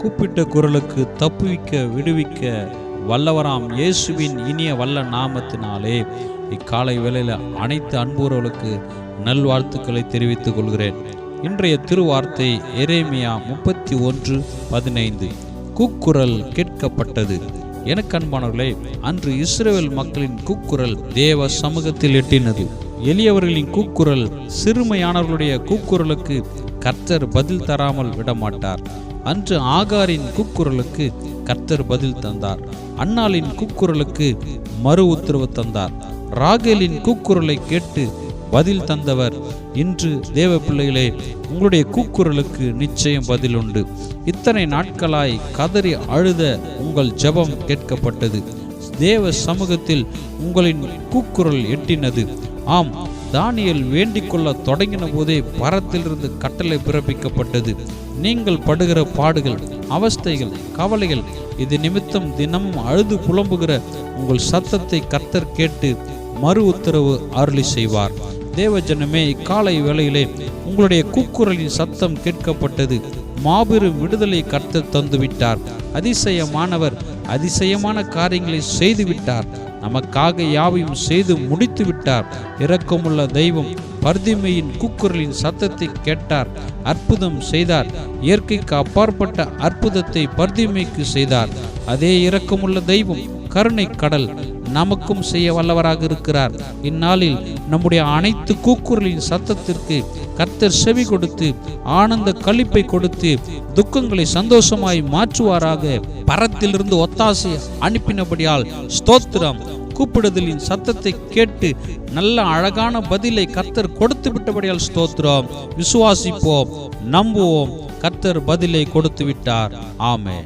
கூப்பிட்ட குரலுக்கு தப்புவிக்க விடுவிக்க வல்லவராம் இயேசுவின் இனிய வல்ல நாமத்தினாலே இக்காலை வேளையில் அனைத்து அன்புறவர்களுக்கு நல்வாழ்த்துக்களை தெரிவித்துக் கொள்கிறேன். இன்றைய திருவார்த்தை எரேமியா முப்பத்தி ஒன்று பதினைந்து. கூக்குரல் கேட்கப்பட்டது. எனக்கு அன்பானவர்களே அன்று இஸ்ரேல் மக்களின் கூக்குரல் தேவ சமூகத்தில் எட்டினது. எளியவர்களின் கூக்குரல் சிறுமையானவர்களுடைய கூக்குரலுக்கு கர்த்தர் பதில் தராமல் விடமாட்டார். அன்று ஆகாரின் கூக்குரலுக்கு கர்த்தர் பதில் தந்தார். அன்னாளின் கூக்குரலுக்கு மறு உத்தரவு தந்தார். ராகேலின் கூக்குரலை கேட்டு பதில் தந்தவர் இன்று தேவ பிள்ளைகளே உங்களுடைய கூக்குரலுக்கு நிச்சயம் பதில் உண்டு. இத்தனை நாட்களாய் கதறி அழுத உங்கள் ஜெபம் கேட்கப்பட்டது. தேவ சமூகத்தில் உங்களின் கூக்குரல் எட்டினது. ஆம் தானியல் வேண்டிக் கொள்ள தொடங்கின போதே பரத்திலிருந்து கட்டளை பிறப்பிக்கப்பட்டது. நீங்கள் படுகிற பாடுகள் அவஸ்தைகள் கவலைகள் இது நிமித்தம் தினமும் அழுது புலம்புகிற உங்கள் சத்தத்தை கர்த்தர் கேட்டு மறு உத்தரவு அருளி செய்வார். தேவஜனமே இக்காலை வேளையிலே உங்களுடைய கூக்குரலின் சத்தம் கேட்கப்பட்டது. மாபெரும் விடுதலை கர்த்தர் தந்துவிட்டார். அதிசயமானவர் அதிசயமான காரியங்களை செய்துவிட்டார். நமக்காக யாவையும் செய்து முடித்து விட்டார். இரக்கமுள்ள தெய்வம் பர்திமையின் கூக்குரலின் சத்தத்தை கேட்டார். அற்புதம் செய்தார். இயற்கைக்கு அப்பாற்பட்ட அற்புதத்தை பர்திமைக்கு செய்தார். அதே இரக்கமுள்ள தெய்வம் கருணை கடல் நமக்கும் செய்ய வல்லவராக இருக்கிறார். இந்நாளில் நம்முடைய அனைத்து கூக்குரலின் சத்தத்திற்கு கர்த்தர் செவி கொடுத்து ஆனந்த களிப்பை கொடுத்து துக்கங்களை சந்தோஷமாய் மாற்றுவாராக. பரத்திலிருந்து ஒத்தாசை அனுப்பினபடியால் ஸ்தோத்திரம். கூப்பிடுதலின் சத்தத்தை கேட்டு நல்ல அழகான பதிலை கர்த்தர் கொடுத்து விட்டபடியால் ஸ்தோத்திரம். விசுவாசிப்போம் நம்புவோம். கர்த்தர் பதிலை கொடுத்து விட்டார். ஆமே